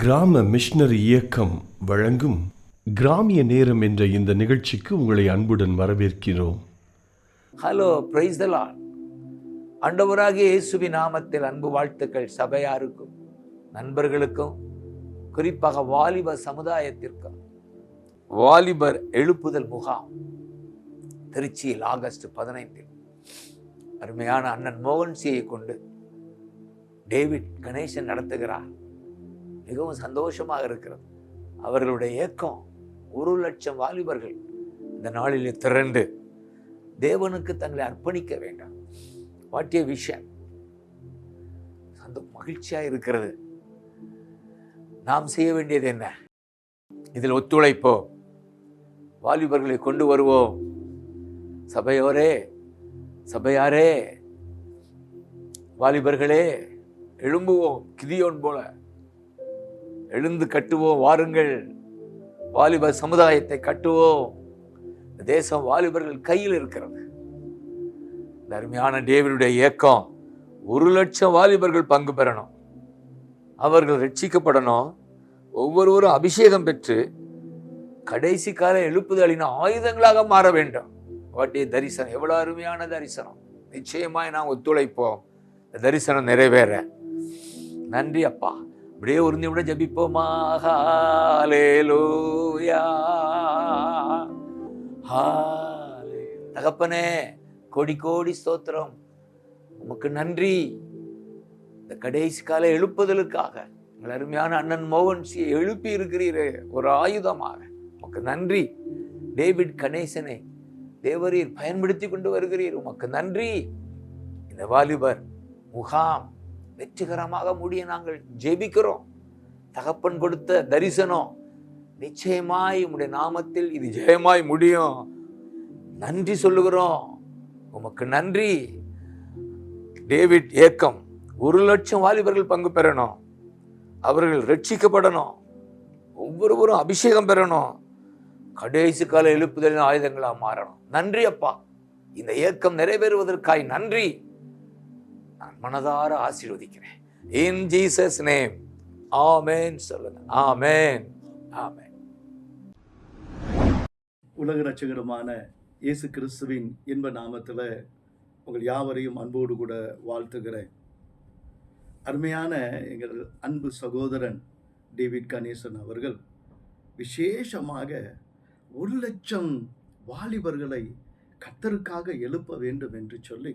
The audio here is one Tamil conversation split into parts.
கிராம மிஷனரி இயக்கம் வழங்கும் கிராமிய நேரம் என்ற இந்த நிகழ்ச்சிக்கு உங்களை அன்புடன் வரவேற்கிறோம். ஹலோ பிரைஸ் அண்டவராகிய இயேசுவி நாமத்தில் அன்பு வாழ்த்துக்கள் சபையாருக்கும் நண்பர்களுக்கும் குறிப்பாக வாலிப சமுதாயத்திற்கும். வாலிபர் எழுப்புதல் முகாம் திருச்சியில் ஆகஸ்ட் பதினைந்தில். அருமையான அண்ணன் மோகன்சியை கொண்டு டேவிட் கணேசன் நடத்துகிறார். மிகவும் சந்தோஷமாக இருக்கிறது. அவர்களுடைய இயக்கம் ஒரு லட்சம் வாலிபர்கள் இந்த நாளிலே திரண்டு தேவனுக்கு தங்களை அர்ப்பணிக்க வேண்டாம். வாட்டிய விஷயம் அந்த மகிழ்ச்சியாக இருக்கிறது. நாம் செய்ய வேண்டியது என்ன? இதில் ஒத்துழைப்போம் வாலிபர்களை கொண்டு வருவோம். சபையோரே சபையாரே வாலிபர்களே எழும்புவோம். கிதியோன் போல. எழுந்து கட்டுவோம் வாருங்கள். வாலிப சமுதாயத்தை கட்டுவோம். தேசம் வாலிபர்கள் கையில் இருக்கிறது. இந்த அருமையான டேவிடுடைய இயக்கம் ஒரு லட்சம் வாலிபர்கள் பங்கு பெறணும். அவர்கள் ரட்சிக்கப்படணும். ஒவ்வொருவரும் அபிஷேகம் பெற்று கடைசி கால எழுப்புதலின் ஆயுதங்களாக மாற வேண்டும். வாட்டிய தரிசனம் எவ்வளவு அருமையான தரிசனம். நிச்சயமாய் நான் ஒத்துழைப்போம். இந்த தரிசனம் நிறைவேற. நன்றி அப்பா. அப்படியே ஒரு நிமிடம் ஜபிப்போமா? ஹாலே தகப்பனே கோடி கோடி ஸ்தோத்திரம். உமக்கு நன்றி. இந்த கடைசி கால எழுப்புதலுக்காக எங்கள் அருமையான அண்ணன் மோகன்சியை எழுப்பி இருக்கிறீரே ஒரு ஆயுதமாக. உமக்கு நன்றி. டேவிட் கணேசனை தேவரீர் பயன்படுத்தி கொண்டு வருகிறீர். உமக்கு நன்றி. இந்த வாலிபர் முகாம் வெற்றிகரமாக முடிய நாங்கள் ஜெபிக்கிறோம். தகப்பன் கொடுத்த தரிசனம் நிச்சயமாய் உம்முடைய நாமத்தில் இது ஜெயமாய் முடியும். நன்றி சொல்லுகிறோம். உமக்கு நன்றி. டேவிட் ஏக்கம் ஒரு லட்சம் வாலிபர்கள் பங்கு பெறணும். அவர்கள் ரட்சிக்கப்படணும். ஒவ்வொருவரும் அபிஷேகம் பெறணும். கடைசி கால எழுப்புதலின் ஆயுதங்களாக மாறணும். நன்றி அப்பா. இந்த இயக்கம் நிறைவேறுவதற்காய் நன்றி. மனதார ஆசீர்வதிக்கிறேன். இன் ஜீசஸ் நேம் ஆமேன் சொல்லுங்க. ஆமேன் ஆமேன் உலக ரட்சகருமான இயேசு கிறிஸ்துவின் இன்ப நாமத்தில் உங்கள் யாவரையும் அன்போடு கூட வாழ்த்துகிறேன். அருமையான எங்கள் அன்பு சகோதரன் டேவிட் கணேசன் அவர்கள் விசேஷமாக ஒரு லட்சம் வாலிபர்களை கத்தருக்காக எழுப்ப வேண்டும் என்று சொல்லி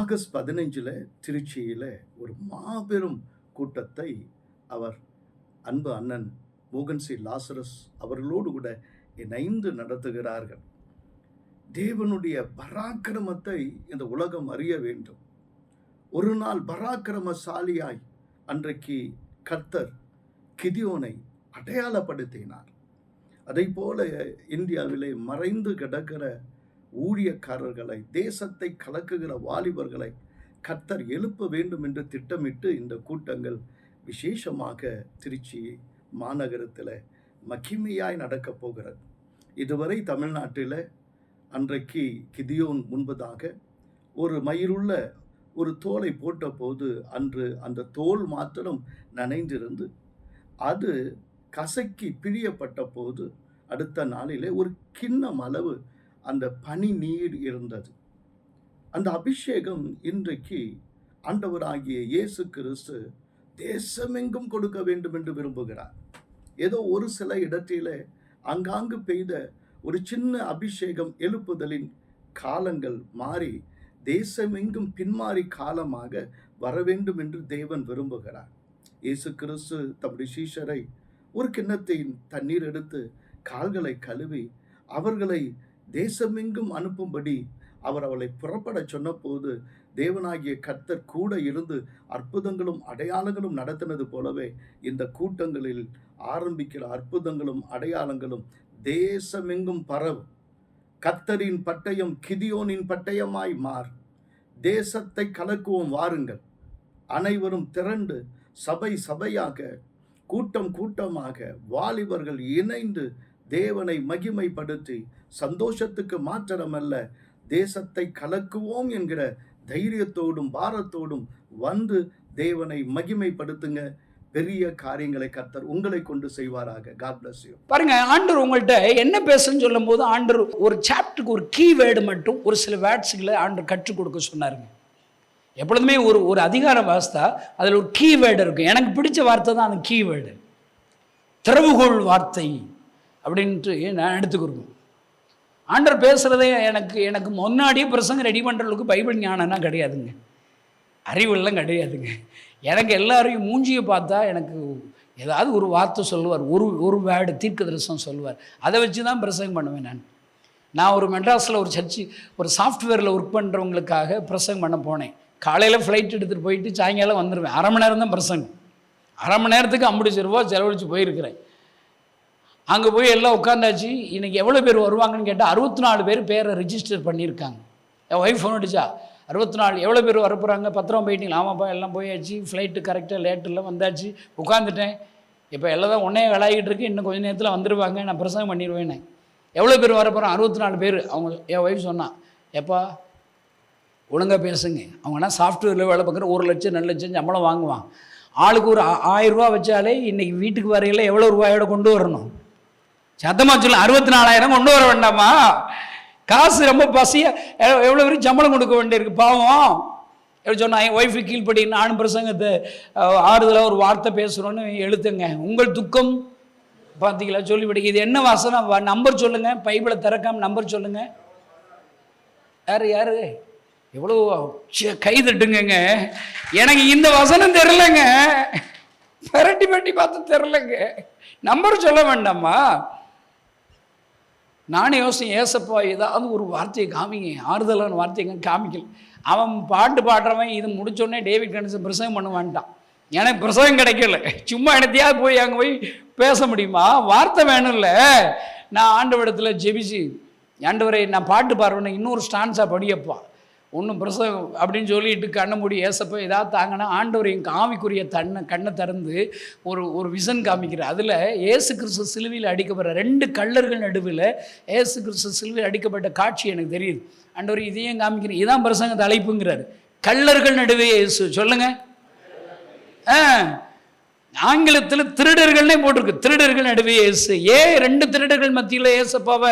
ஆகஸ்ட் பதினைஞ்சில் திருச்சியில் ஒரு மாபெரும் கூட்டத்தை அவர் அன்பு அண்ணன் மோகன் சி. லாசரஸ் அவர்களோடு கூட இணைந்து நடத்துகிறார்கள். தேவனுடைய பராக்கிரமத்தை இந்த உலகம் அறிய வேண்டும். ஒரு நாள் பராக்கிரமசாலியாய் அன்றைக்கு கர்த்தர் கிதியோனை அடையாளப்படுத்தினார். அதை போல இந்தியாவிலே மறைந்து கிடக்கிற ஊழியக்காரர்களை தேசத்தை கலக்குகிற வாலிபர்களை கர்த்தர் எழுப்ப வேண்டும் என்று திட்டமிட்டு இந்த கூட்டங்கள் விசேஷமாக திருச்சி மாநகரத்தில் மகிமையாய் நடக்கப் போகிறது. இதுவரை தமிழ்நாட்டில் அன்றைக்கு கிதியோன் முன்பதாக ஒரு மயிருள்ள ஒரு தோலை போட்டபோது அன்று அந்த தோல் மாத்திரம் நனைந்திருந்து அது கசக்கி பிழியப்பட்ட போது அடுத்த நாளிலே ஒரு கிண்ணம் அளவு அந்த பனி நீர் இருந்தது. அந்த அபிஷேகம் இன்றைக்கு ஆண்டவராகிய இயேசு கிறிஸ்து தேசமெங்கும் கொடுக்க வேண்டும் என்று விரும்புகிறார். ஏதோ ஒரு சில இடத்திலே அங்காங்கு பெய்த ஒரு சின்ன அபிஷேகம் எழுப்புதலின் காலங்கள் மாறி தேசமெங்கும் பின்மாறி காலமாக வர வேண்டும் என்று தேவன் விரும்புகிறார். இயேசு கிறிஸ்து தம்முடைய சீஷரை ஒரு கிண்ணத்தின் தண்ணீர் எடுத்து கால்களை கழுவி அவர்களை தேசமெங்கும் அனுப்பும்படி அவர் அவளை புறப்பட சொன்னபோது தேவனாகிய கர்த்தர் கூட இருந்து அற்புதங்களும் அடையாளங்களும் நடத்தினது போலவே இந்த கூட்டங்களில் ஆரம்பிக்கிற அற்புதங்களும் அடையாளங்களும் தேசமெங்கும் பரவும். கத்தரின் பட்டயம் கிதியோனின் பட்டயமாய் மார். தேசத்தை கலக்குவோம் வாருங்கள். அனைவரும் திரண்டு சபை சபையாக கூட்டம் கூட்டமாக வாலிபர்கள் இணைந்து தேவனை மகிமைப்படுத்தி சந்தோஷத்துக்கு மாத்திரமல்ல தேசத்தை கலக்குவோம் என்கிற தைரியத்தோடும் பாரத்தோடும் வந்து தேவனை மகிமைப்படுத்துங்க. பெரிய காரியங்களை கர்த்தர் உங்களை கொண்டு செய்வாராக. காட் பிளஸ் யூ பாருங்க ஆண்டர் உங்கள்கிட்ட என்ன பேசுன்னு சொல்லும் போது ஆண்டர் ஒரு சாப்டருக்கு ஒரு கீ வேர்டு மட்டும் ஒரு சில வேர்ட்ஸுகளை ஆண்டர் கற்றுக் கொடுக்க சொன்னாருங்க எப்பொழுதுமே ஒரு ஒரு அதிகார வாஸ்தா அதில் ஒரு கீ வேர்டு இருக்கும் எனக்கு பிடிச்ச வார்த்தை தான் அந்த கீ வேர்டு திறவுகோள் வார்த்தை. அப்படின்ட்டு நான் எடுத்துக்கிறோம் ஆண்டர் பேசுகிறதே எனக்கு எனக்கு முன்னாடியே பிரசங்க ரெடி பண்ணுறதுக்கு பைபிள் ஞானம்னா கிடையாதுங்க. அறிவெல்லாம் கிடையாதுங்க. எனக்கு எல்லாரையும் மூஞ்சியை பார்த்தா எனக்கு ஏதாவது ஒரு வார்த்தை சொல்லுவார். ஒரு ஒரு வேர்டு தீர்க்க தரிசனம் சொல்லுவார். அதை வச்சு தான் பிரசங்கம் பண்ணுவேன் நான். நான் ஒரு மெட்ராஸில் ஒரு சர்ச்சு ஒரு சாஃப்ட்வேரில் ஒர்க் பண்ணுறவங்களுக்காக பிரசங்கம் பண்ண போனேன். காலையில் ஃப்ளைட் எடுத்துகிட்டு போயிட்டு சாயங்காலம் வந்துடுவேன் அரை மணி நேரம் தான் பிரசங்கம். அரை மணி நேரத்துக்கு ஐம்பது ரூபா செலவழித்து போயிருக்கிறேன். அங்கே போய் எல்லாம் உட்காந்தாச்சு இன்னைக்கு எவ்வளோ பேர் வருவாங்கன்னு கேட்டால் அறுபத்தி நாலு பேர் பேரை ரிஜிஸ்டர் பண்ணியிருக்காங்க. என் ஒய்ஃப் ஃபோன் அடிச்சா அறுபத்தி நாலு எவ்வளோ பேர் வரப்போகிறாங்க பத்திரம் போயிட்டீங்களா? ஆமாப்பா எல்லாம் போயாச்சு. ஃப்ளைட்டு கரெக்டாக லேட்டெல்லாம் வந்தாச்சு. உட்காந்துட்டேன் இப்போ எல்லாம் தான் ஒன்றே விளையாடிட்டு இருக்கு. இன்னும் கொஞ்சம் நேரத்தில் வந்துடுவாங்க நான் பிரசங்கம் பண்ணிடுவேன்னு எவ்வளோ பேர் வரப்போகிறோம் அறுபத்தி நாலு பேர். அவங்க என் ஒய்ஃப் சொன்னான் எப்பா ஒழுங்காக பேசுங்க. அவங்கன்னா சாஃப்ட்வேரில் வேலை பார்க்குற? ஒரு லட்சம் ரெண்டு லட்சம் சம்பளம் வாங்குவான். ஆளுக்கு ஒரு ஆ- ஆயிரம் ரூபா வச்சாலே இன்றைக்கி வீட்டுக்கு வரையில் எவ்வளோ ரூபாயோட கொண்டு வரணும்? சத்தமாக சொல்ல அறுபத்தி நாலாயிரம் கொண்டு வர வேண்டாமா? காசு ரொம்ப பசியாக எவ்வளோ பேருக்கு சம்பளம் கொடுக்க வேண்டியிருக்கு பாவம். எப்படி சொன்னா என் ஒய்ஃபு கீழ்படி நானும் பிரசங்கத்தை ஆறுதலாக ஒரு வார்த்தை பேசுகிறோன்னு எழுத்துங்க. உங்கள் துக்கம் பார்த்தீங்களா சொல்லிவிடுங்க. இது என்ன வாசனை? வ- நம்பர் சொல்லுங்கள் பைபிளை திறக்காம நம்பர் சொல்லுங்கள் யார் யார்? எவ்வளோ கை தட்டுங்கங்க. எனக்கு இந்த வசனம் தெரிலங்க பரட்டி பெட்டி பார்த்து தெரிலங்க நம்பர் சொல்ல வேண்டாமா? நானே யோசிச்சேன் ஏசப்பா ஏதாவது ஒரு வார்த்தையை காமிங்க. ஆறுதலான வார்த்தைங்க காமிக்கல. அவன் பாட்டு பாடுறவன் இது முடிச்சோடனே டேவிட் கணேசன் பிரசங்கம் பண்ணுவான்ட்டான். எனக்கு பிரசவம் கிடைக்கல. சும்மா இடத்தையாக போய் அங்கே போய் பேச முடியுமா? வார்த்தை வேணும்ல. நான் ஆண்டவரிடத்தில் ஜெபிச்சு ஆண்டவரை நான் பாட்டு பாடுறேன்னு இன்னொரு ஸ்டான்ஸாக படியப்பா. ஒன்றும் பிரசவம் அப்படின்னு சொல்லிட்டு கண்ணை மூடி ஏசப்போ ஏதாவது தாங்கன்னா ஆண்டவர் என் காமிக்குரிய தன்னை கண்ணை திறந்து ஒரு ஒரு விசன் காமிக்கிறார். அதில் ஏசு கிறிஸ்து சிலுவையில் அடிக்கப்படுற ரெண்டு கள்ளர்கள் நடுவில் ஏசு கிறிஸ்து சிலுவையில் அடிக்கப்பட்ட காட்சி எனக்கு தெரியுது. ஆண்டவர் இதையும் காமிக்கிறேன் இதான் பிரசங்க தலைப்புங்கிறாரு. கள்ளர்கள் நடுவே இயேசு சொல்லுங்கள் ஆ. ஆங்கிலத்தில் திருடர்கள்னே போட்டிருக்கு. திருடர்கள் நடுவே இயேசு. ஏன் ரெண்டு திருடர்கள் மத்தியில் ஏசப்பாவை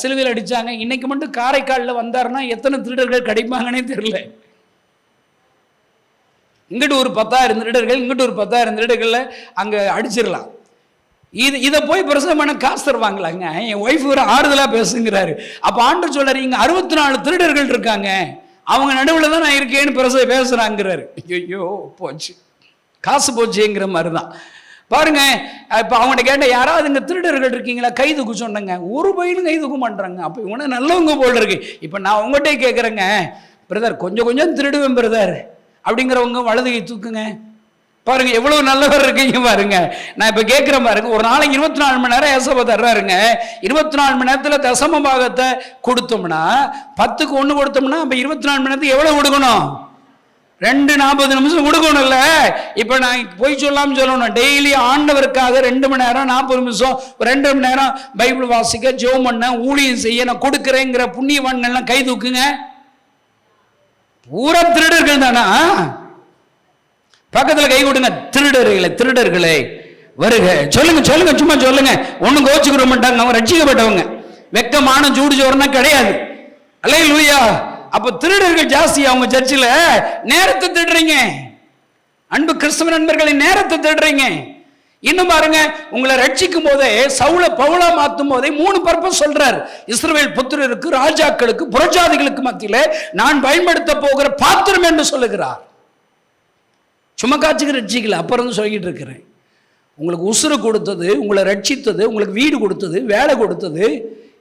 சிலுவையில் அடித்தாங்க இன்னைக்கு மட்டும் காரைக்காலில் வந்தாருன்னா எத்தனை திருடர்கள் கிடைப்பாங்கன்னே தெரியல. இங்கிட்டு ஒரு பத்தாயிரம் திருடர்கள் இங்கிட்டு ஒரு பத்தாயிரம் திருடர்களில் அங்கே அடிச்சிடலாம். இது இதை போய் பிரசவமான காசு தருவாங்களாங்க? என் ஒய்ஃப் ஒரு ஆறுதலாக பேசுங்கிறாரு. அப்போ ஆண்டு சொல்கிறார் இங்கே அறுபத்தி நாலு திருடர்கள் இருக்காங்க. அவங்க நடுவில் தான் நான் இருக்கேன்னு பிரசவ பேசுகிறாங்கிறாரு ஐயோ போச்சு. காசு போச்சுங்கிற மாதிரி தான் பாருங்க இப்போ அவங்கள்ட்ட கேட்ட யாராவது இங்கே திருடர்கள் இருக்கீங்களா? கை தூக்க சொன்னங்க. ஒரு பையனும் கை தூக்க மாட்டாங்க அப்போ இவங்க நல்லவங்க போல் இருக்கு. இப்போ நான் உங்கள்கிட்ட கேட்குறேங்க பிரதர் கொஞ்சம் கொஞ்சம் திருடுவேன் பிரதர் அப்படிங்கிறவங்க வலதுகை தூக்குங்க. பாருங்க எவ்வளவு நல்லவர் இருக்கீங்க பாருங்க. நான் இப்ப கேட்கிறேன் பாருங்க ஒரு நாளைக்கு இருபத்தி நாலு மணி நேரம் ஏசப்ப தர்றாருங்க. இருபத்தி நாலு மணி நேரத்துல தசம பாகத்தை கொடுத்தோம்னா பத்துக்கு ஒண்ணு கொடுத்தோம்னா அப்ப இருபத்தி நாலு மணி நேரத்துக்கு எவ்வளவு கொடுக்கணும்? ரெண்டு நாற்பது நிமிஷம் கொடுக்கணும்ல. இப்போ நான் போய் சொல்லாம சொல்லணும். டெய்லி ஆண்டவருக்காக ரெண்டு மணி நேரம் நாற்பது நிமிஷம் ரெண்டு மணி நேரம் பைபிள் வாசிக்க ஜெபம் பண்ண ஊழியம் செய்ய நான் கொடுக்குறேங்கிற புண்ணியவான்கள்லாம் கை தூக்குங்க. பூரா திருடர்கள் தானா? பக்கத்துல கை கொடுங்க. திருடர்களே திருடர்களே வருக. சொல்லுங்க சொல்லுங்க சும்மா சொல்லுங்க. ஒண்ணும் கோச்சுக்கிற மாட்டாங்க. அவங்க ரட்சிக்கப்பட்டவங்க. வெக்கமான சூடு சோறுனா கிடையாது. அல்லையா லூயா அப்ப திருடர்கள் ஜாஸ்தி அவங்க சர்ச்சில் நேரத்தை திருடுறீங்க. அன்பு கிறிஸ்தவ நண்பர்களின் நேரத்தை திருடுறீங்க. இன்னும் பாருங்க உங்களை ரட்சிக்கும் போதே சவுள பவுளா மாத்தும் போதே மூணு பர்பஸ் சொல்றார். இஸ்ரேல் புத்திரருக்கு ராஜாக்களுக்கு புரஜாதிகளுக்கு மத்தியில நான் பயன்படுத்த போகிற பாத்திரம் என்று சொல்லுகிறார். சும்மா காட்சிக்கு ரட்சிக்கல அப்புறம் சொல்லிட்டு இருக்கிறேன். உங்களுக்கு உசுறு கொடுத்தது உங்களை ரட்சித்தது உங்களுக்கு வீடு கொடுத்தது வேலை கொடுத்தது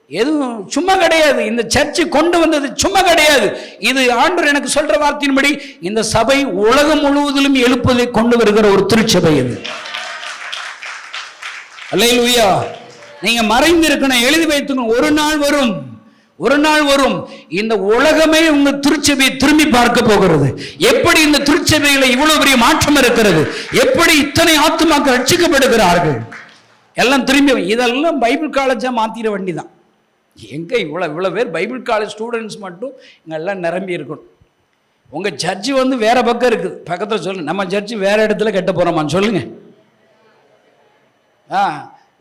எதுவும் சும்மா கிடையாது. இந்த சர்ச்சை கொண்டு வந்தது சும்மா கிடையாது. இது ஆண்டவர் எனக்கு சொல்ற வார்த்தையின்படி இந்த சபை உலகம் முழுவதிலும் எழுப்பதை கொண்டு வருகிற ஒரு திருச்சபை இது. அல்லேலூயா. நீங்க மறைந்து இருக்கணும் எழுதி வைத்துக்கணும். ஒரு நாள் வரும் ஒரு நாள் வரும். இந்த உலகமே உங்க திருச்சபையை திரும்பி பார்க்க போகிறது. எப்படி இந்த திருச்சபையில இவ்வளவு பெரிய மாற்றம் இருக்கிறது? எப்படி இத்தனை ஆத்துமாக்கள் ரட்சிக்கப்படுகிறார்கள்? எல்லாம் திரும்பி இதெல்லாம் பைபிள் காலேஜா மாத்திர வண்டி தான். எங்கே இவ்வளோ இவ்வளோ பேர் பைபிள் காலேஜ் ஸ்டூடெண்ட்ஸ் மட்டும் இங்கெல்லாம் நிரம்பி இருக்கணும். உங்கள் சர்ச்சு வந்து வேறு பக்கம் இருக்குது. பக்கத்தில் சொல்லுங்கள் நம்ம சர்ச்சு வேறு இடத்துல கட்ட போகிறோமான்னு சொல்லுங்கள் ஆ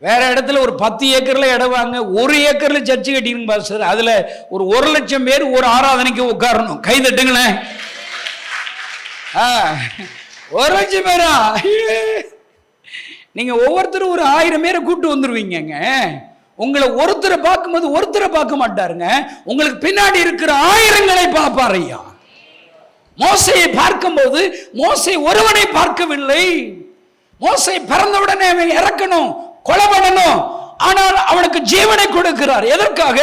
வேறு இடத்துல ஒரு பத்து ஏக்கரில் இடம் வாங்க ஒரு ஏக்கர்ல சர்ச்சு கட்டிருங்க பாஸ்டர் அதில் ஒரு ஒரு லட்சம் பேர் ஒரு ஆராதனைக்கு உட்காரணும். கை தட்டுங்களேன். ஆ, ஒரு லட்சம் பேரா? நீங்கள் ஒவ்வொருத்தரும் ஒரு ஆயிரம் பேரை கூப்பிட்டு வந்துடுவீங்கங்க உங்களை ஒருத்தரை பார்க்கும்போது ஒருத்தரை பார்க்க மாட்டாருங்க. உங்களுக்கு பின்னாடி இருக்கிற ஆயிரங்களை பார்ப்பார் ஐயா மோசையை பார்க்கும்போது மோசை ஒருவனை பார்க்கவில்லை. மோசை பிறந்தவுடனே அவன் இறக்கணும் கொலை பண்ணணும் ஆனால் அவனுக்கு ஜீவனை கொடுக்கிறார். எதற்காக?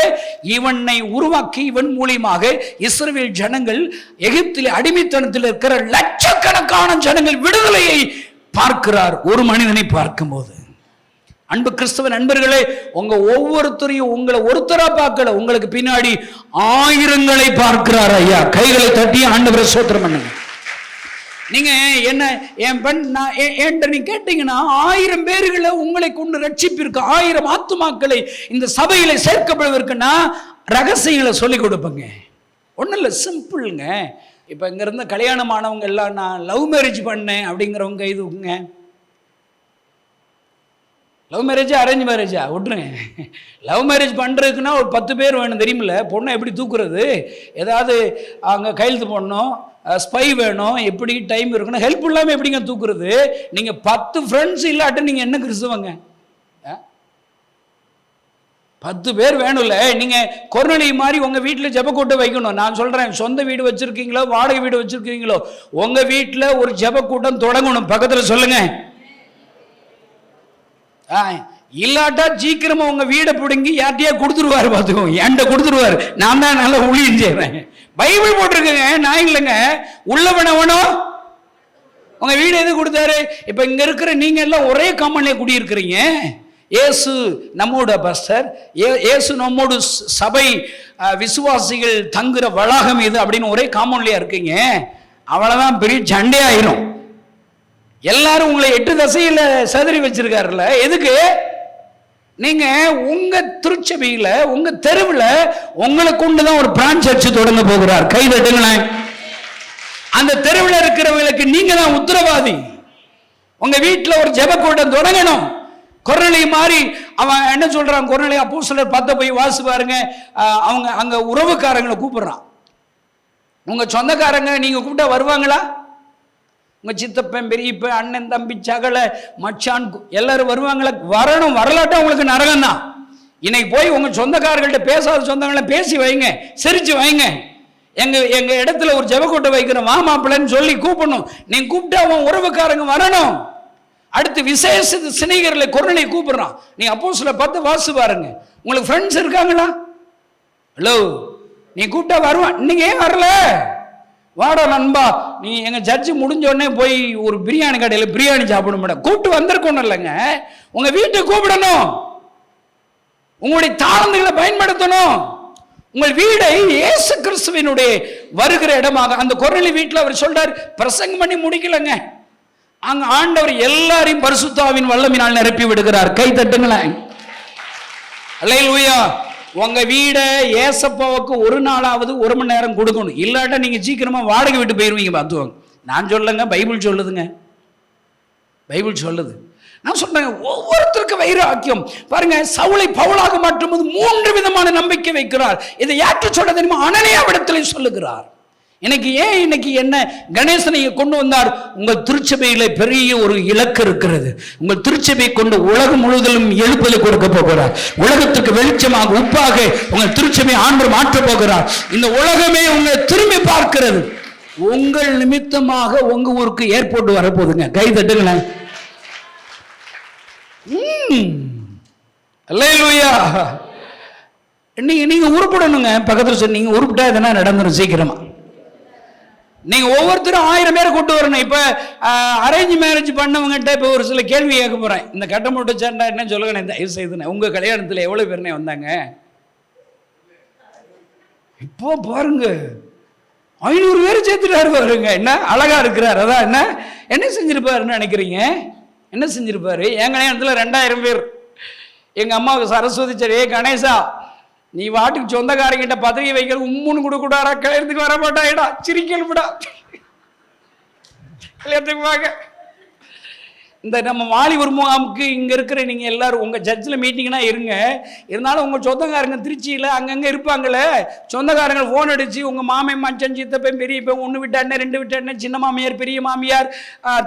இவனை உருவாக்கி இவன் மூலியமாக இஸ்ரேல் ஜனங்கள் எகிப்தில் அடிமைத்தனத்தில் இருக்கிற லட்சக்கணக்கான ஜனங்கள் விடுதலையை பார்க்கிறார். ஒரு மனிதனை பார்க்கும்போது. அன்பு கிறிஸ்தவ நண்பர்களே உங்க ஒவ்வொருத்தரையும் உங்களை ஒருத்தரா பார்க்கல உங்களுக்கு பின்னாடி ஆயிரங்களை பார்க்கிறார் ஐயா. கைகளை தட்டி ஆண்டவரை சோத்திரம் பண்ணுங்க. நீங்க என்ன என் பெண் நான் என்கிட்ட நீ கேட்டீங்கன்னா ஆயிரம் பேர்களை உங்களை கொண்டு ரட்சிப்பிருக்கு ஆயிரம் ஆத்துமாக்களை இந்த சபையில சேர்க்கப்படுவதற்குன்னா ரகசியங்களை சொல்லி கொடுப்பேங்க. ஒன்றும் இல்லை சிம்பிளுங்க. இப்போ இங்கேருந்து கல்யாணமானவங்க எல்லாம் நான் லவ் மேரேஜ் பண்ணேன் அப்படிங்கிறவங்க இதுங்க லவ் மேரேஜா அரேஞ்ச் மேரேஜா விட்ருங்க லவ் மேரேஜ் பண்ணுறதுக்குன்னா ஒரு பத்து பேர் வேணும் தெரியுமில்ல? பொண்ணை எப்படி தூக்குறது? ஏதாவது அங்கே கையெழுத்து போடணும் ஸ்பை வேணும் எப்படி டைம் இருக்கணும் ஹெல்ப் இல்லாமல் எப்படிங்க தூக்குறது? நீங்கள் பத்து ஃப்ரெண்ட்ஸ் இல்லாட்ட நீங்கள் என்ன கிறிஸ்துவங்க? ஆ? பத்து பேர் வேணும்ல? நீங்கள் கொரோனி மாதிரி உங்கள் வீட்டில் ஜெபக்கூட்டம் வைக்கணும். நான் சொல்கிறேன் சொந்த வீடு வச்சுருக்கீங்களோ வாடகை வீடு வச்சுருக்கீங்களோ உங்கள் வீட்டில் ஒரு ஜெபக்கூட்டம் தொடங்கணும். பக்கத்தில் சொல்லுங்கள் இல்லாட்டா சீக்கிரமா உங்க வீடை பிடுங்கி யார்ட்டையா கொடுத்துருவாரு பார்த்துக்கோ. என்கிட்ட கொடுத்துருவாரு. நான் தான் நல்லா ஊழியம் செய்யறேன் பைபிள் போட்டிருக்கேங்க. நான் இல்லைங்க. உள்ளவனவனோ? உங்க வீடு எது கொடுத்தாரு? இப்போ இங்க இருக்கிற நீங்க எல்லாம் ஒரே காமன்ல குடியிருக்கிறீங்க. இயேசு நம்மோட பஸ்டர் இயேசு நம்மோடு சபை விசுவாசிகள் தங்குற வளாகம் இது அப்படின்னு ஒரே காமன்லியா இருக்கீங்க. அவ்வளவுதான் பெரிய சண்டை ஆயிரும் எல்லாரும் உங்களை எட்டு தசையில் சதுரி வச்சிருக்காருல்ல. எதுக்கு? நீங்க உங்க திருச்சபையில உங்க தெருவில் உங்களை கொண்டு தான் ஒரு பிரான்ச் சர்ச்சு தொடங்க போகிறார். கை தட்டுங்களேன். அந்த தெருவில் இருக்கிறவங்களுக்கு நீங்க தான் உத்தரவாதி. உங்க வீட்டில் ஒரு ஜெப கூட்டம் தொடங்கணும். குரநிலை மாதிரி அவன் என்ன சொல்றான்? குரநிலை அப்போ சிலர் பார்த்த போய் வாசு பாருங்க. அவங்க அங்க உறவுக்காரங்களை கூப்பிடுறான். உங்க சொந்தக்காரங்க நீங்க கூப்பிட்டா வருவாங்களா? உங்கள் சித்தப்பன் பெரியப்பன் அண்ணன் தம்பி சகல மச்சான் எல்லாரும் வருவாங்களா வரணும் வரலாட்டும் உங்களுக்கு நரகம் தான் இன்னைக்கு போய் உங்கள் சொந்தக்காரர்கள்ட்ட பேசாத சொந்தங்களை பேசி வைங்க சிரித்து வைங்க. எங்கள் எங்கள் இடத்துல ஒரு ஜெபக்கூட்டை வைக்கிறோம் வா மாப்பிள்ளைன்னு சொல்லி கூப்பிடணும். நீங்கள் கூப்பிட்டா அவன் உறவுக்காரங்க வரணும். அடுத்து விசேஷ சிநேகர்களை குரலை கூப்பிடுறான். நீ அப்போ சில பார்த்து வாசு பாருங்க. உங்களுக்கு ஃப்ரெண்ட்ஸ் இருக்காங்களா? ஹலோ நீ கூப்பிட்டா வருவான். நீங்கள் ஏன் வரல? வாடா நண்பா நீ எங்க ஜட்ஜி முடிஞ்ச உடனே போய் ஒரு பிரியாணி கடையில் பிரியாணி சாப்பிட மாட்டேன் கூப்பிட்டு வந்திருக்கணும் இல்லைங்க. உங்க வீட்டை கூப்பிடணும். உங்களுடைய தாளந்துகளை பயன்படுத்தணும். உங்கள் வீடை இயேசு கிறிஸ்துவினுடைய வருகிற இடமாக அந்த குரலி வீட்டில் அவர் சொல்றார் பிரசங்கம் பண்ணி முடிக்கலங்க. அங்க ஆண்டவர் எல்லாரையும் பரிசுத்தாவின் வல்லமினால் நிரப்பி விடுகிறார். கை தட்டுங்களேன். அல்லேலூயா உங்க வீடை ஏசப்பாவுக்கு ஒரு நாளாவது ஒரு மணி நேரம் கொடுக்கணும். இல்லாட்டா நீங்க சீக்கிரமா வாடகை விட்டு போயிருவீங்க பார்த்துவாங்க நான் சொல்லலைங்க பைபிள் சொல்லுதுங்க. பைபிள் சொல்லுது. நான் சொல்றேன் ஒவ்வொருத்தருக்கும் வைராக்கியம். பாருங்க சவுளை பவுலாக மாற்றும்போது மூன்று விதமான நம்பிக்கை வைக்கிறார். இதை யாற்று சொல்ல தெரியுமா? அனலையா அனனியாவிடத்தில் சொல்லுகிறார். இன்னைக்கு ஏன் இன்னைக்கு என்ன கணேசனை கொண்டு வந்தார்? உங்கள் திருச்சபையில பெரிய ஒரு இலக்கு இருக்கிறது. உங்கள் திருச்சபை கொண்டு உலகம் முழுவதிலும் எழுப்பது கொடுக்க போகிறார். உலகத்துக்கு வெளிச்சமாக உப்பாக உங்கள் திருச்சபை ஆண்டு மாற்றப் போகிறார். இந்த உலகமே உங்களை திரும்பி பார்க்கிறது. உங்கள் நிமித்தமாக உங்க ஊருக்கு ஏர்போர்ட் வரப்போகுதுங்க. கை தட்டுங்களேன். நீங்க நீங்க உருப்பிடணுங்க. பக்கத்தில் சொன்னீங்க உருப்பிட்டா எதனா நடந்துடும் சீக்கிரமா. நீங்க ஒவ்வொருத்தரும் ஆயிரம் பேரை கூட்டு வரணும். இப்ப அரேஞ்ச் மேரேஜ் பண்ணவங்ககிட்ட இப்ப ஒரு சில கேள்வி கேட்க போறேன். இந்த கட்டமூட்ட சேர்ந்தா என்ன சொல்லுங்க தயவு செய்து உங்க கல்யாணத்துல எவ்வளவு பேருனே வந்தாங்க? இப்போ பாருங்க. ஐநூறு பேர் சேர்த்துட்டாரு பாருங்க. என்ன? அழகா இருக்கிறார். அதான் என்ன? என்ன செஞ்சிருப்பாருன்னு நினைக்கிறீங்க? என்ன செஞ்சிருப்பாரு? என் கல்யாணத்துல ரெண்டாயிரம் பேர். எங்க அம்மாவுக்கு சரஸ்வதி சரி ஏ கணேசா. நீ வாட்டுக்கு சொந்தக்காரங்கிட்ட பதவி வைக்கிறது உம்முன்னு கொடுக்கூடாரா கல்யாணத்துக்கு வர மாட்டாயிடா சிரிக்கல் விடா. கல்யாணத்துக்கு வாங்க. இந்த நம்ம வாலிபர் முகாமுக்கு இங்கே இருக்கிற நீங்கள் எல்லாரும் உங்கள் ஜட்ஜில் மீட்டிங்னா இருங்க. இருந்தாலும் உங்கள் சொந்தக்காரங்க திருச்சியில் அங்கங்கே இருப்பாங்களே. சொந்தக்காரங்க ஃபோன் அடித்து உங்கள் மாமே மச்சன் சித்தப்பன் பெரியப்பன் ஒன்று விட்ட அண்ணன் ரெண்டு விட்ட அண்ணன் சின்ன மாமியார் பெரிய மாமியார்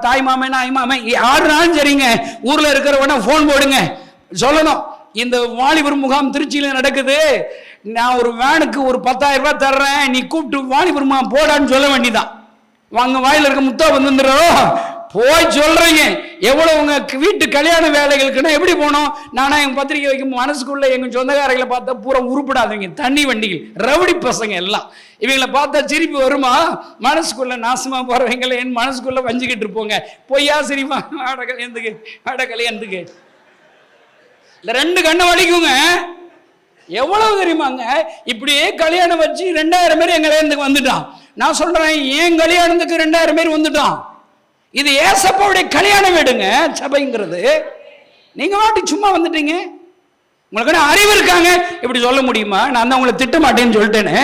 தாய் மாமன் ஆய் மாமன் யாருனாலும் சரிங்க. ஊரில் இருக்கிறவன ஃபோன் போடுங்க. சொல்லணும். இந்த வாலிபர் முகாம் திருச்சியில் நடக்குது. நான் ஒரு வேனுக்கு ஒரு பத்தாயிரம் ரூபாய் தர்றேன். நீ கூப்பிட்டு வாலிபர் முகாம் போடான்னு சொல்ல வேண்டிதான் வாங்க வாயில இருக்க முத்தா வந்துருந்தோம் போய் சொல்றீங்க. எவ்வளவு உங்க வீட்டு கல்யாண வேலைகளுக்குன்னா எப்படி போனோம் நானா எங்க பத்திரிக்கை வைக்கும் மனசுக்குள்ள எங்க சொந்தக்காரங்களை பார்த்தா பூரா உருப்பிடாதவங்க தண்ணி வண்டிகள் ரவுடி பசங்க எல்லாம். இவங்களை பார்த்தா சிரிப்பு வருமா? மனசுக்குள்ள நாசமா போறவங்களை என் மனசுக்குள்ள வஞ்சிக்கிட்டு இருப்போங்க. பொய்யா சிரிப்பா ஆட கல்யாணத்துக்கு ஆட கல்யாணத்துக்கு இந்த ரெண்டு கண்ணை வலிக்குங்க. எவ்வளவு தெரியுமாங்க? இப்படியே கல்யாணம் வச்சு ரெண்டாயிரம் பேர் எங்க கல்யாணத்துக்கு வந்துட்டான். நான் சொல்றேன் ஏன் கல்யாணத்துக்கு ரெண்டாயிரம் பேர் வந்துட்டான். இது ஏசப்பாவுடைய கல்யாண வீடுங்க சபைங்கிறது. நீங்க வாட்டி சும்மா வந்துட்டீங்க. உங்களுக்கு என்ன அறிவு இருக்காங்க? இப்படி சொல்ல முடியுமா? நான் தான் உங்களை திட்ட மாட்டேன்னு சொல்லிட்டேனே.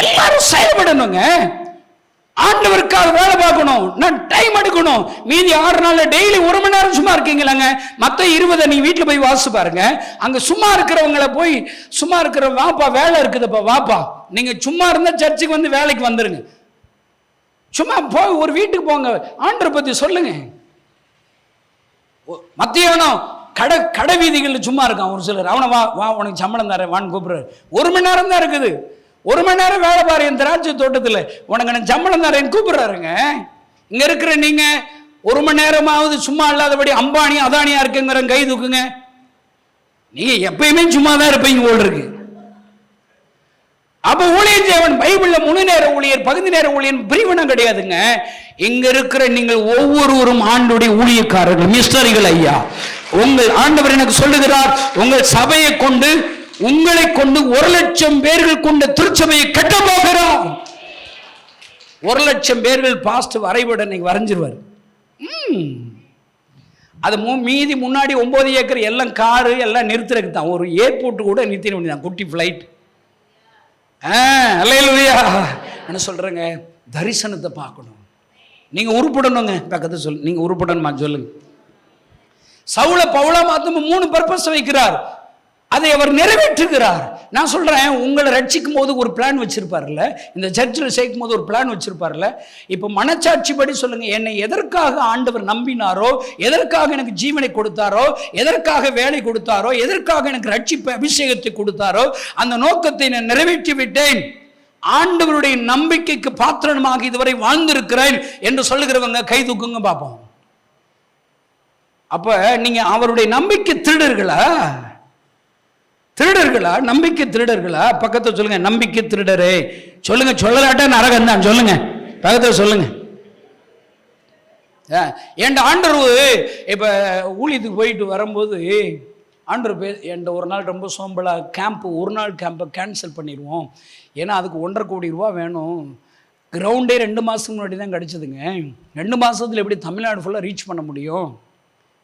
எல்லாரும் செயல்படணுங்க. ஆண்டவருக்காக வேலை பார்க்கணும். நான் டைம் எடுக்கணும். மீதி ஆறு நாள் டெய்லி ஒரு மணி நேரம் சும்மா இருக்கீங்களாங்க? மற்ற இருபதை நீ வீட்டில் போய் வாசிச்சு பாருங்க. அங்க சும்மா இருக்கிறவங்கள போய் சும்மா இருக்கிற வாப்பா வேலை இருக்குதுப்பா வாப்பா. நீங்க சும்மா இருந்தா சர்ச்சுக்கு வந்து வேலைக்கு வந்துருங்க. சும்மா போய் ஒரு வீட்டுக்கு போங்க. ஆண்டரை பத்தி சொல்லுங்க. மத்தியானம் கடை கடை வீதிகளில் சும்மா இருக்கான் ஒரு சிலர். அவனை வா வா உனக்கு சம்பளம் தரேன் வான்னு கூப்பிடுறாரு. ஒரு மணி நேரம் தான் இருக்குது. ஒரு மணி நேரம் வேலை பாரு என் திராட்சை தோட்டத்தில். உனக்கு நான் சம்பளம் தரேன் கூப்பிடுறாருங்க. இங்க இருக்கிற நீங்க ஒரு மணி நேரமாவது சும்மா இல்லாதபடி அம்பானி அதானியா இருக்குங்கிற கை தூக்குங்க. நீங்க எப்பயுமே சும்மா தான் இருப்பீங்க போல் இருக்கு. அப்ப ஊழியர் தேவன் பைபிள்ல முழு நேர ஊழியர் பகுதி நேர ஊழியர் பிரிவினம் கிடையாதுங்க. இங்க இருக்கிற நீங்கள் ஒவ்வொருவரும் ஆண்டுடைய ஊழியக்காரர்கள் மிஸ்டரிகள் ஐயா. உங்கள் ஆண்டவர் எனக்கு சொல்லுகிறார் உங்கள் சபையை கொண்டு உங்களை கொண்டு ஒரு லட்சம் பேர்கள் கொண்ட திருச்சபையை கட்ட போகிறோம் ஒரு லட்சம் பேர்கள் பாஸ்ட் வரைபடம் இன்னைக்கு வரைஞ்சிருவார். ம். அது மு- மீதி முன்னாடி ஒன்பது ஏக்கர் எல்லாம் காரு எல்லாம் நிறுத்துறதுக்கு தான். ஒரு ஏர்போர்ட் கூட நிறுத்திட வேண்டியதான் குட்டி ஃப்ளைட் அல்லையா என்ன சொல்கிறேங்க தரிசனத்தை பார்க்கணும். நீங்கள் உருப்படணுங்க. பக்கத்து சொல் நீங்கள் உருப்படணுமா? சொல்லுங்க. சவுளை பவுளா மாற்றும் மூணு பர்பஸ் வைக்கிறார். அதை அவர் நிறைவேற்றுகிறார். நான் சொல்கிறேன் உங்களை ரட்சிக்கும் போது ஒரு பிளான் வச்சிருப்பார்ல இந்த சர்ச்சில் சேர்க்கும் போது ஒரு பிளான் வச்சிருப்பார்ல இப்போ மனச்சாட்சி படி சொல்லுங்க என்னை எதற்காக ஆண்டவர் நம்பினாரோ எதற்காக எனக்கு ஜீவனை கொடுத்தாரோ எதற்காக வேலை கொடுத்தாரோ எதற்காக எனக்கு ரட்சிப்பு அபிஷேகத்தை கொடுத்தாரோ அந்த நோக்கத்தை நான் நிறைவேற்றி விட்டேன். ஆண்டவருடைய நம்பிக்கைக்கு பாத்திரமாக இதுவரை வாழ்ந்திருக்கிறேன் என்று சொல்லுகிறவங்க கை தூக்குங்க பார்ப்போம் அப்ப நீங்க அவருடைய நம்பிக்கை திருடர்களா? திருடர்களா? நம்பிக்கை திருடர்களா? பக்கத்தை சொல்லுங்க நம்பிக்கை திருடரே. சொல்லுங்க சொல்லலாட்டா நரகம் தான் சொல்லுங்க. பக்கத்தை சொல்லுங்க என் ஆண்டவர் இப்ப ஊழியத்துக்கு போயிட்டு வரும்போது ஆண்டர் பே என் ஒரு நாள் ரொம்ப சோம்பலா கேம்ப் ஒரு நாள் கேம்பை கேன்சல் பண்ணிடுவோம். ஏன்னா அதுக்கு ஒன்றரை கோடி ரூபா வேணும். கிரவுண்டே ரெண்டு மாதத்துக்கு முன்னாடி தான் கிடச்சிதுங்க. ரெண்டு மாதத்தில் எப்படி தமிழ்நாடு ஃபுல்லாக ரீச் பண்ண முடியும்?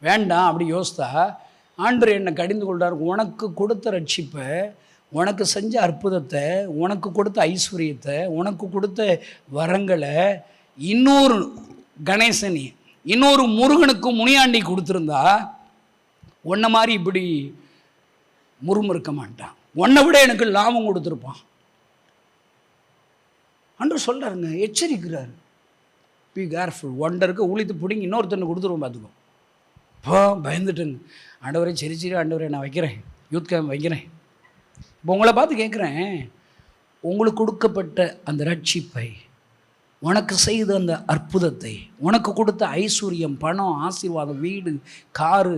வேண்டாம் அப்படி யோசித்தா ஆண்டு என்னை கடிந்து கொள்கிறார் உனக்கு கொடுத்த ரட்சிப்பை உனக்கு செஞ்ச அற்புதத்தை உனக்கு கொடுத்த ஐஸ்வர்யத்தை உனக்கு கொடுத்த வரங்களை இன்னொரு கணேசனி இன்னொரு முருகனுக்கு முனியாண்டி கொடுத்துருந்தா உன்னை மாதிரி இப்படி முறுமுறுக்க மாட்டான். உன்னை விட எனக்கு லாபம் கொடுத்துருப்பான். அன்று சொல்கிறாருங்க எச்சரிக்கிறார். பி கேர்ஃபுல் ஒண்டருக்கு உளித்து பிடிங்கி இன்னொருத்தனை கொடுத்துருவோம் பார்த்துக்கோ. இப்போ பயந்துட்டேங்க ஆண்டவரே சரி சரி ஆண்டவரே நான் வைக்கிறேன். யூத் கேம்ப் வைக்கிறேன். இப்போ உங்களை பார்த்து கேட்குறேன். உங்களுக்கு கொடுக்கப்பட்ட அந்த ரட்சிப்பை உனக்கு செய்த அந்த அற்புதத்தை உனக்கு கொடுத்த ஐஸ்வர்யம் பணம் ஆசீர்வாதம் வீடு காரு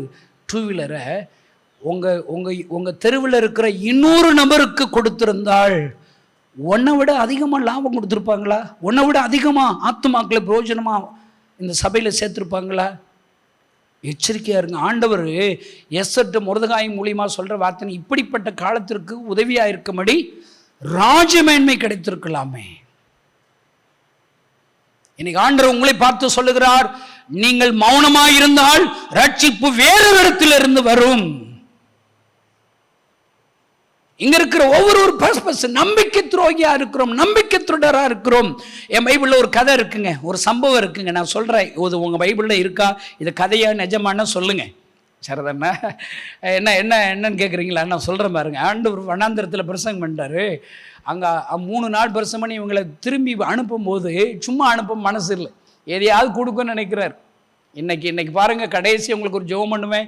டூ வீலரை உங்கள் உங்கள் உங்கள் தெருவில் இருக்கிற இன்னொரு நபருக்கு கொடுத்திருந்தால் உன்னை விட அதிகமாக லாபம் கொடுத்துருப்பாங்களா? உன்னை விட அதிகமாக ஆத்துமாக்களை பிரயோஜனமாக இந்த சபையில் சேர்த்துருப்பாங்களா? எச்சரிக்கையாக இருங்க. ஆண்டவர் எஸ்எட்டு முருதகாய் மூலியமாக சொல்கிற வார்த்தை இப்படிப்பட்ட காலத்திற்கு உதவியாக இருக்கும்படி ராஜமேன்மை கிடைத்திருக்கலாமே. இன்னைக்கு ஆண்டவர் உங்களை பார்த்து சொல்லுகிறார் நீங்கள் மௌனமாக இருந்தால் ரட்சிப்பு வேறு இடத்திலிருந்து வரும். இங்க இருக்கிற ஒவ்வொரு ஒரு பர்ஸ்பஸ் நம்பிக்கை துரோகியா இருக்கிறோம் நம்பிக்கை திருடரா இருக்கிறோம். என் பைபிள்ல ஒரு கதை இருக்குங்க ஒரு சம்பவம் இருக்குங்க. நான் சொல்றேன் இது உங்க பைபிள்ல இருக்கா? இது கதையா நிஜமான சொல்லுங்க. சரதண்ணா என்ன என்ன என்னன்னு கேட்குறீங்களா நான் சொல்கிறேன் பாருங்க. ஆண்டு ஒரு வண்ணாந்திரத்தில் பிரசங்கம் பண்ணுறாரு அங்கே மூணு நாள் பிரசங்கம் பண்ணி இவங்களை திரும்பி அனுப்பும்போது சும்மா அனுப்ப மனசு இல்லை. எதையாவது கொடுக்குன்னு நினைக்கிறார். இன்னைக்கு இன்னைக்கு பாருங்க கடைசி உங்களுக்கு ஒரு ஜெபம் பண்ணுவேன்.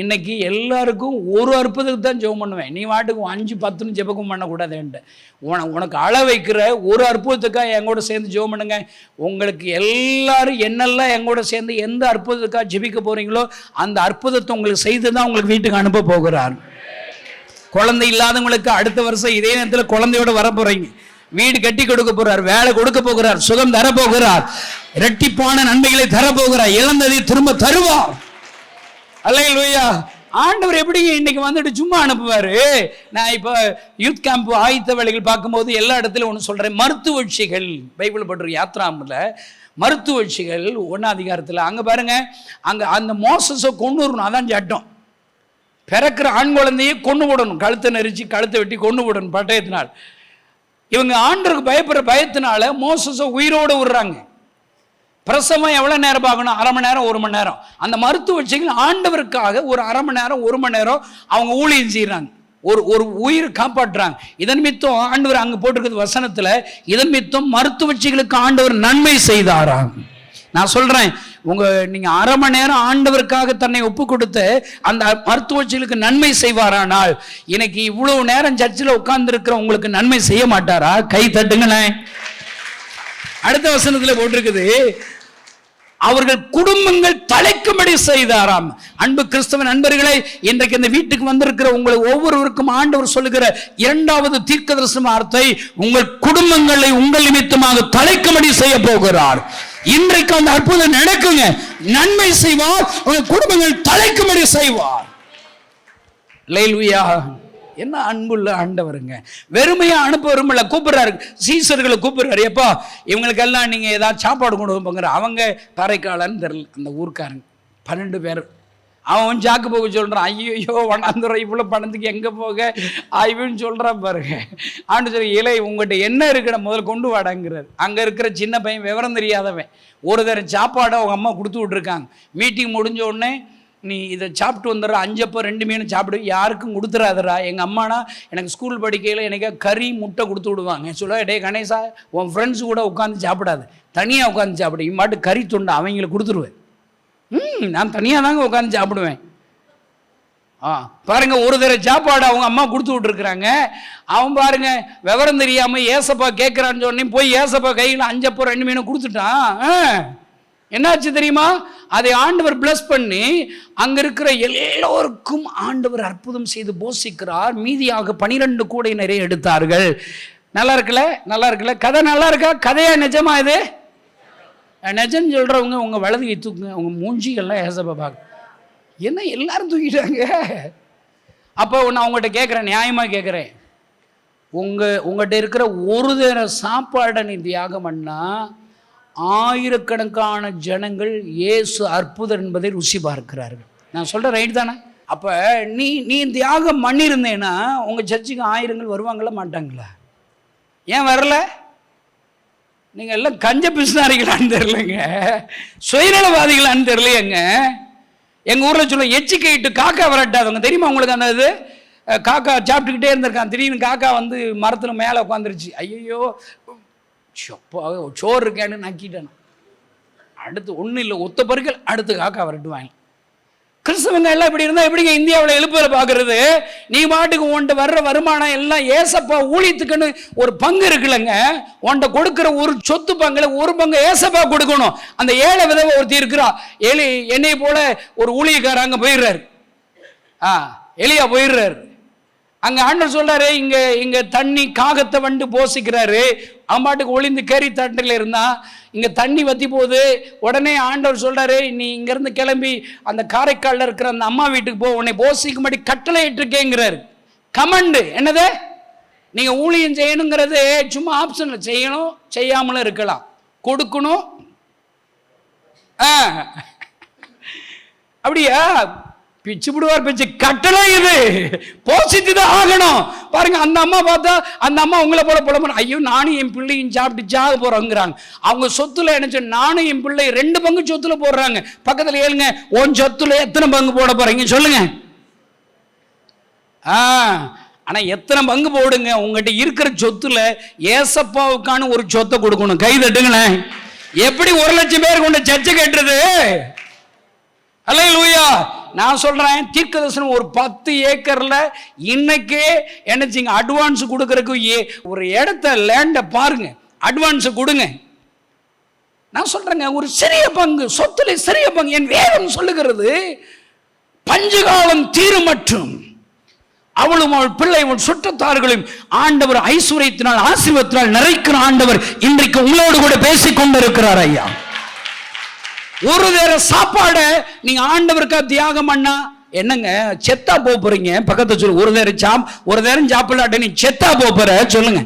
இன்னைக்கு எல்லாருக்கும் ஒரு அற்புதத்துக்கு தான் ஜெபம் பண்ணுவேன். நீ வாட்டுக்கு அஞ்சு பத்துன்னு ஜெபக்கும் பண்ணக்கூடாதுன்ட்டு. உன உனக்கு அள வைக்கிற ஒரு அற்புதத்துக்காக எங்கூட சேர்ந்து ஜெபம் பண்ணுங்க. உங்களுக்கு எல்லாரும் என்னெல்லாம் எங்கூட சேர்ந்து எந்த அற்புதத்துக்காக ஜெபிக்க போறீங்களோ அந்த அற்புதத்தை உங்களுக்கு செய்து தான் உங்களுக்கு வீட்டுக்கு அனுப்ப போகிறார். குழந்தை இல்லாதவங்களுக்கு அடுத்த வருஷம் இதே நேரத்தில் குழந்தையோட வர வீடு கட்டி கொடுக்க போறார் வேலை கொடுக்க போகிறார் சுகம் தர போகிறார் இரட்டிப்பான நன்மைகளை தரப்போகிறார் இழந்ததை திரும்ப தருவார். அல்லையா ஆண்டவர் எப்படிங்க இன்னைக்கு வந்துட்டு சும்மா அனுப்புவாரு? நான் இப்போ யூத் கேம்ப் ஆயுத்த வேலைகள் பார்க்கும்போது எல்லா இடத்துலையும் ஒன்று சொல்கிறேன் மருத்துவட்சிகள் பைபிள் பற்று யாத்ராமில் மருத்துவட்சிகள் ஒன்றாம் அதிகாரத்தில் அங்கே பாருங்க அங்கே அந்த மோசஸை கொண்டு வரணும் அதான் சட்டம். பிறக்கிற ஆண் குழந்தையை கொண்டு விடணும். கழுத்தை நெரிச்சு கழுத்தை வெட்டி கொண்டு விடணும் பட்டயத்தினால். இவங்க ஆண்டருக்கு பயப்படுற பயத்தினால மோசஸை உயிரோடு விடுறாங்க. பிரசவம் எவ்வளோ நேரம் பார்க்கணும்? அரை மணி நேரம் ஒரு மணி நேரம். அந்த மருத்துவச்சிகள் ஆண்டவருக்காக ஒரு அரை மணி நேரம் ஒரு மணி நேரம் அவங்க ஊழியம் செய்கிறாங்க ஒரு ஒரு உயிர் காப்பாற்றுறாங்க. இதன் மித்தம் ஆண்டவர் அங்கே போட்டிருக்கிறது வசனத்தில் இதன் மித்தம் மருத்துவச்சிகளுக்கு ஆண்டவர் நன்மை செய்தாராம். நான் சொல்கிறேன் உங்கள் நீங்கள் அரை மணி நேரம் ஆண்டவருக்காக தன்னை ஒப்பு கொடுத்து அந்த மருத்துவச்சிகளுக்கு நன்மை செய்வாரானால் இன்னைக்கு இவ்வளவு நேரம் சர்ச்சில் உட்கார்ந்துருக்கிற உங்களுக்கு நன்மை செய்ய மாட்டாரா? கை தட்டுங்களேன். அடுத்த வசனத்தில் போட்டிருக்குது அவர்கள் குடும்பங்கள் தலைக்கும்படி செய்தாராம். அன்பு கிறிஸ்தவ நண்பர்களை இன்றைக்கு இந்த வீட்டுக்கு வந்திருக்கிற உங்களை ஒவ்வொருவருக்கும் ஆண்டவர் சொல்லுகிற இரண்டாவது தீர்க்க தரிசன வார்த்தை உங்கள் குடும்பங்களை உங்கள் நிமித்தமாக தலைக்கும்படி செய்ய போகிறார். இன்றைக்கு அந்த அற்புதம் நடக்குங்க. நன்மை செய்வார் உங்கள் குடும்பங்கள் தலைக்கும்படி செய்வார். என்ன அன்புள்ள ஆண்டவருங்க. வெறுமையா அனுப்ப விரும்பல கூப்பிடுறாரு. சீசர்களை கூப்பிடுறாரு. எப்பா இவங்களுக்கெல்லாம் நீங்க ஏதாவது சாப்பாடு கொண்டு போங்கிற அவங்க காரைக்காலன்னு தெரியல. அந்த ஊர்க்காரங்க. பன்னெண்டு பேர். அவன் ஜாக்கு போக சொல்கிறான் ஐயோ வண்ணாந்துரம் இவ்வளோ பணத்துக்கு எங்கே போக? ஆய்வுன்னு சொல்கிறான் பாருங்க. ஆண்டு சொல்லி இலை உங்கள்கிட்ட என்ன இருக்கிற முதல்ல கொண்டு வாடாங்கிறார். அங்கே இருக்கிற சின்ன பையன் விவரம் தெரியாதவன். ஒரு தரம் சாப்பாடை அவங்க அம்மா கொடுத்து விட்ருக்காங்க மீட்டிங் முடிஞ்ச உடனே நீ இதை சாப்பிட்டு வந்துடுற. அஞ்சப்போ ரெண்டு மீன் சாப்பிடு. யாருக்கும் கொடுத்துறாதரா எங்கள் அம்மானா எனக்கு ஸ்கூல் படிக்கையில் எனக்கு கறி முட்டை கொடுத்து விடுவாங்க. சொல்ல டே கணேசா உன் ஃப்ரெண்ட்ஸ் கூட உட்காந்து சாப்பிடாது. தனியாக உட்காந்து சாப்பிடு. இம்மாட்டு கறி துண்டை அவங்களுக்கு கொடுத்துருவேன். ம் நான் தனியாக தாங்க உட்காந்து சாப்பிடுவேன். ஆ பாருங்க ஒரு தடவை சாப்பாடு அவங்க அம்மா கொடுத்து விட்டுருக்குறாங்க. அவன் பாருங்க விவரம் தெரியாமல் ஏசப்பா கேட்குறான்னு சொன்னே போய் ஏசப்பா கையில் அஞ்சப்போ ரெண்டு மீனும் கொடுத்துட்டான். ஆ. என்னாச்சு தெரியுமா? அதை ஆண்டவர் பிளஸ் பண்ணி அங்க இருக்கிற எல்லோருக்கும் ஆண்டவர் அற்புதம் செய்து போஷிக்கிறார். மீதியாக பனிரெண்டு கூடை நிறைய எடுத்தார்கள். நல்லா இருக்குல்ல? நல்லா இருக்குல்ல? கதை நல்லா இருக்கா? கதையா நிஜமா இது? நிஜம் சொல்கிறவங்க உங்கள் வலது கை தூக்குங்க உங்கள் மூஞ்சிகள்லாம் ஏசப்பா பார்க்க என்ன எல்லாரும் தூக்கிட்டாங்க? அப்போ நான் உங்கள்கிட்ட கேட்குறேன் நியாயமாக கேட்குறேன். உங்கள் உங்கள்கிட்ட இருக்கிற ஒரு தர சாப்பாடை நீ தியாகம் பண்ணால் ஆயிரக்கணக்கான ஜனங்கள் இயேசு அற்புதம் என்பதை ருசி பார்க்கிறார்கள். நான் சொல்கிறேன் ரைட் தானே? அப்போ நீ நீ தியாகம் பண்ணியிருந்தேன்னா உங்கள் சர்ச்சுக்கு ஆயிரங்கள் வருவாங்களா மாட்டாங்களா? ஏன் வரல? நீங்கள் எல்லாம் கஞ்ச பிசினாரிகளான்னு தெரிலங்க சுயநலவாதிகளான்னு தெரிலையங்க எங்கள் ஊரில் சொல்ல எச்சிக்கையிட்டு காக்கா விரட்டாதவங்க தெரியுமா உங்களுக்கு அந்த இது? காக்கா சாப்பிட்டுக்கிட்டே இருந்திருக்கான். திடீர்னு காக்கா வந்து மரத்தில் மேலே உட்காந்துருச்சு ஐயோ சொப்பா சோறு இருக்கேன்னு நக்கிட்டேன். அடுத்து ஒன்றும் இல்லை ஒத்த பருக்கள் அடுத்து காக்கா விரட்டுவாங்க. கிறிஸ்தவங்க எல்லாம் இப்படி இருந்தால் எப்படிங்க இந்தியாவில் எழுப்பில் பார்க்குறது? நீ பாட்டுக்கு உன்ட்ட வர்ற வருமானம் எல்லாம் ஏசப்பா ஊழியத்துக்குன்னு ஒரு பங்கு இருக்குல்லங்க. உன்ட்ட கொடுக்குற ஒரு சொத்து பங்குல ஒரு பங்கு ஏசப்பா கொடுக்கணும். அந்த ஏழை விதவை ஒருத்தி இருக்கிறா. எலி என்னை போல ஒரு ஊழியக்காரர் அங்கே போயிடுறாரு. ஆ எலியா போயிடுறாரு. அங்க ஆண்டவர் சொல்றாரு இங்க இங்க தண்ணி காகத்தை வந்து போசிக்கிறாரு. அம்பாட்டுக்கு ஒளிந்து கேரி தட்டில் இருந்தான் இங்க தண்ணி வத்தி போகுது. உடனே ஆண்டவர் சொல்றாரு நீ இங்க இருந்து கிளம்பி அந்த காரைக்கால்ல இருக்கிற அந்த அம்மா வீட்டுக்கு போ உன்னை போசிக்கும்படி கட்டளை இட்டிருக்கேங்கிறாரு. கமண்டு என்னது? நீங்க ஊழியம் செய்யணுங்கிறது சும்மா ஆப்ஷனில் செய்யணும் செய்யாமலும் இருக்கலாம். கொடுக்கணும். ஆ. அப்படியா? பிச்சு விடுவார் பிச்சு கட்டளை இது. போசித்து தான் ஆகணும். பாருங்க அந்த அம்மா பார்த்தா அந்த அம்மா உங்களை போல புலம்புற ஐயோ நானும் என் பிள்ளையும் சாப்பிட்டு ஜாக போறோங்கிறாங்க. அவங்க சொத்துல என்ன செய்ய- நானும் என் பிள்ளை ரெண்டு பங்கு சொத்துல போடுறாங்க. பக்கத்துல ஏழுங்க உன் சொத்துல எத்தனை பங்கு போட போறீங்க சொல்லுங்க. ஆ ஆனா எத்தனை பங்கு போடுங்க உங்ககிட்ட இருக்கிற சொத்துல ஏசப்பாவுக்கான ஒரு சொத்தை கொடுக்கணும். கை தட்டுங்களேன். எப்படி ஒரு லட்சம் பேர் கொண்டு சர்ச்சை கேட்டுறது? அல்ல லூயா நான் சொல்றேன் தீர்க்கதர்சனம் ஒரு பத்து ஏக்கர்ல இன்னைக்கே என்னச்சிங்க அட்வான்ஸ் கொடுக்கறதுக்கு ஏ- ஒரு இடத்த லேண்டை பாருங்க அட்வான்ஸ் கொடுங்க. நான் சொல்றேங்க ஒரு சிறிய பங்கு சொத்துல சிறிய பங்கு என் வேதம் சொல்லுகிறது பஞ்சகாலம் தீருமற்றும். அவளும் அவள் பிள்ளை அவள் சுற்றத்தார்களையும் ஆண்டவர் ஐஸ்வர்யத்தினால் ஆசீர்வத்தினால் நிறைக்கிற ஆண்டவர் இன்றைக்கு உங்களோடு கூட பேசிக் கொண்டிருக்கிறார் ஐயா. ஒரு வேற சாப்பாடை நீங்க ஆண்டவருக்கா தியாகம் பண்ணா என்னங்க செத்தா போக போறீங்க? பக்கத்து சொல்லு ஒரு நேரம் சாப் ஒரு நேரம் சாப்பிடலாட்ட நீ செத்தா போக போற? சொல்லுங்க.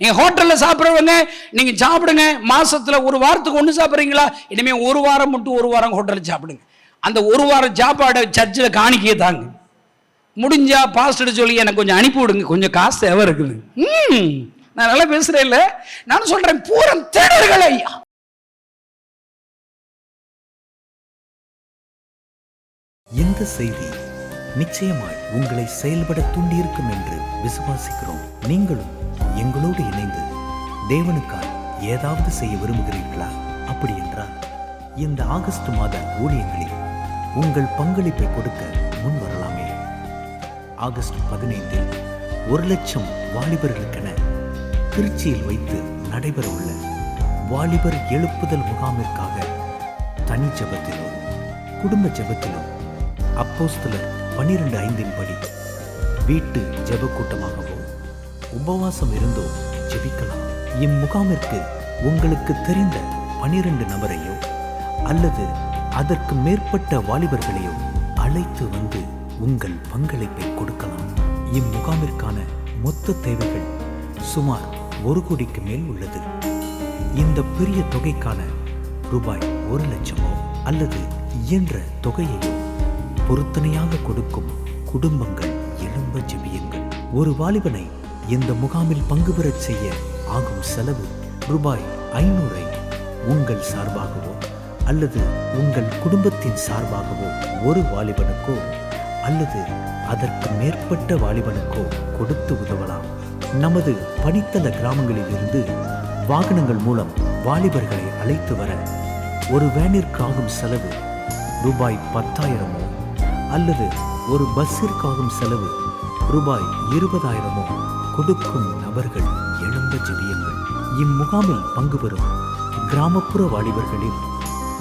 நீங்க ஹோட்டல்ல சாப்பிடுறவங்க நீங்க சாப்பிடுங்க மாசத்துல ஒரு வாரத்துக்கு ஒண்ணு சாப்பிடுறீங்களா? இனிமே ஒரு வாரம் மட்டும் ஒரு வாரம் ஹோட்டல்ல சாப்பிடுங்க. அந்த ஒரு வாரம் சாப்பாடை சர்ச்சில் காணிக்கையே தாங்க. முடிஞ்சா பாஸ்டர் சொல்லி எனக்கு கொஞ்சம் அனுப்பி விடுங்க கொஞ்சம் காசு தேவை இருக்குது. ம் நான் நல்லா பேசுறேன் இல்லை நான் சொல்றேன் பூரம் தேடர்கள் இந்த செய்தி நிச்சயமாய் உங்களை செயல்பட தூண்டியிருக்கும் என்று விசுவாசிக்கிறோம். நீங்களும் எங்களோடு இணைந்து தேவனுக்காய் ஏதாவது செய்ய விரும்புகிறீர்களா? அப்படி என்றால் இந்த ஆகஸ்ட் மாத ஊழியங்களில் உங்கள் பங்களிப்பை கொடுக்க முன் வரலாமே. ஆகஸ்ட் பதினைந்தில் ஒரு லட்சம் வாலிபர்களுக்கென திருச்சியில் வைத்து நடைபெறவுள்ள வாலிபர் எழுப்புதல் முகாமிற்காக தனி ஜபத்திலோ குடும்ப ஜபத்திலோ அப்போஸ்தலர் பன்னிரண்டு ஐந்தின் படி. வீட்டு ஜெப கூட்டமாகவோ உபவாசம் இருந்தோ ஜெபிக்கலாம். இம்முகாமிற்கு உங்களுக்கு தெரிந்த பனிரெண்டு நபரையோ அல்லது அதற்கு மேற்பட்ட வாலிபர்களையோ அழைத்து வந்து உங்கள் பங்களிப்பை கொடுக்கலாம். இம்முகாமிற்கான மொத்த தேவைகள் சுமார் ஒரு கோடிக்கு மேல் உள்ளது. இந்த பெரிய தொகைக்கான ரூபாய் ஒரு லட்சமோ அல்லது இயன்ற தொகையையோ பொருத்தனையாக கொடுக்கும் குடும்பங்கள் எழும்ப ஜெபியுங்கள் ஒரு வாலிபனை இந்த முகாமில் பங்கு பெறச் செய்ய ஆகும் செலவு ரூபாய் ஐநூறை உங்கள் சார்பாகவோ அல்லது உங்கள் குடும்பத்தின் சார்பாகவோ ஒரு வாலிபனுக்கோ அல்லது அதற்கு மேற்பட்ட வாலிபனுக்கோ கொடுத்து உதவலாம். நமது பணித்தள கிராமங்களில் இருந்து வாகனங்கள் மூலம் வாலிபர்களை அழைத்து வர ஒரு வேனிற்கு ஆகும் செலவு ரூபாய் பத்தாயிரமோ அல்லது ஒரு பஸ்ஸிற்காகும் செலவு ரூபாய் இருபதாயிரமோ கொடுக்கும் நபர்கள் எழும்ப ஜெபியுங்கள் இம்முகாமில் பங்கு பெறும் கிராமப்புற வாலிபர்களில்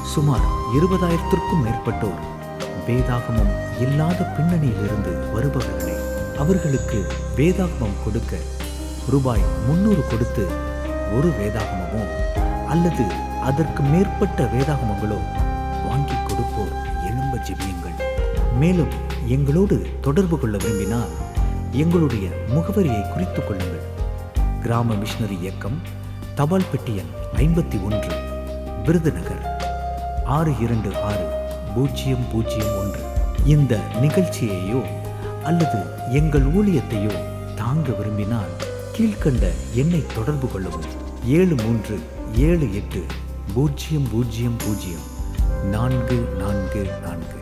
சுமார் இருபதாயிரத்திற்கும் மேற்பட்டோர் வேதாகமம் இல்லாத பின்னணியிலிருந்து வருபவர்களே. அவர்களுக்கு வேதாகமம் கொடுக்க ரூபாய் முன்னூறு கொடுத்து ஒரு வேதாகமமோ அல்லது அதற்கு மேற்பட்ட வேதாகமங்களோ வாங்கி கொடுப்போர் எழும்ப ஜெபியுங்கள் மேலும் எங்களோடு தொடர்பு கொள்ள விரும்பினால் எங்களுடைய முகவரியை குறித்துக் கொள்ளுங்கள். கிராம மிஷினரி இயக்கம் தபால் பெட்டி எண் ஐம்பத்தி ஒன்று விருதுநகர் ஆறு இரண்டு ஆறு பூஜ்ஜியம் பூஜ்ஜியம் ஒன்று. இந்த நிகழ்ச்சியையோ அல்லது எங்கள் ஊழியத்தையோ தாங்க விரும்பினால் கீழ்கண்ட எண்ணை தொடர்பு கொள்ளவும். ஏழு மூன்று ஏழு எட்டு பூஜ்ஜியம் பூஜ்ஜியம் பூஜ்ஜியம் நான்கு நான்கு நான்கு.